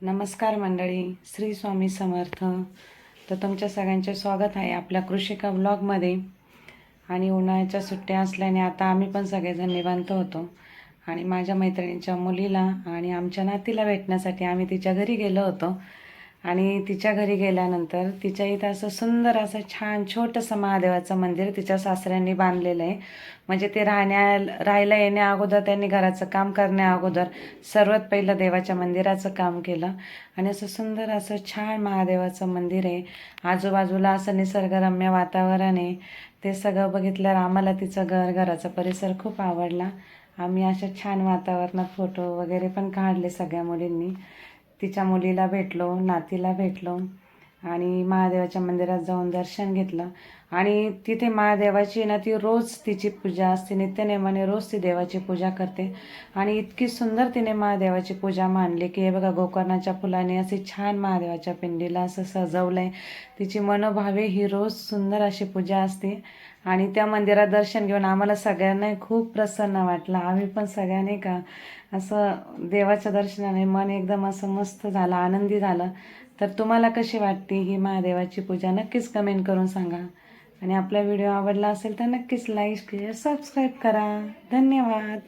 नमस्कार मंडळी श्री स्वामी समर्थ. तर तुमच्या सगळ्यांचे स्वागत आहे आपल्या कृषिका ब्लॉगमध्ये आणि उन्हाळ्याच्या सुट्ट्या असल्याने आता आम्ही पण सगळेजण निवांत होतो. आणि माझ्या मैत्रिणीच्या मुलीला आणि आमच्या नातीला भेटण्यासाठी आम्ही तिच्या घरी गेलो होतो. आणि तिच्या घरी गेल्यानंतर तिच्या इथं असं सुंदर असं छान छोटंसं महादेवाचं मंदिर तिच्या सासऱ्यांनी बांधलेलं आहे. म्हणजे ते राहण्या राहायला येण्या अगोदर त्यांनी घराचं काम करण्या अगोदर सर्वात पहिलं देवाच्या मंदिराचं काम केलं. आणि असं सुंदर असं छान महादेवाचं मंदिर आहे. आजूबाजूला असं निसर्गरम्य वातावरण आहे. ते सगळं बघितल्यावर आम्हाला तिचं घर घराचा परिसर खूप आवडला. आम्ही अशा छान वातावरणात फोटो वगैरे पण काढले सगळ्या मुलींनी. तिच्या मुलीला भेटलो नातीला भेटलो आणि महादेवाच्या मंदिरात जाऊन दर्शन घेतलं. आणि तिथे महादेवाची ना ती रोज तिची पूजा असते. नित्यनेमाने रोज ती देवाची पूजा करते. आणि इतकी सुंदर तिने महादेवाची पूजा मांडली की हे बघा गोकर्णाच्या फुलाने असे छान महादेवाच्या पिंडीला असं सजवलं आहे तिची मनोभावे ही रोज सुंदर अशी पूजा असते. आणि त्या मंदिरात दर्शन घेऊन आम्हाला सगळ्यांनाही खूप प्रसन्न वाटलं. आम्ही पण सगळ्यांनी का असं देवाच्या दर्शनाने मन एकदम असं मस्त झालं आनंदी झालं. तर तुम्हाला कशी वाटते ही महादेवाची पूजा? नक्कीच कमेंट करून सांगा. आणि आपला व्हिडिओ आवडला असेल तर नक्कीच लाईक शेअर सबस्क्राईब करा. धन्यवाद.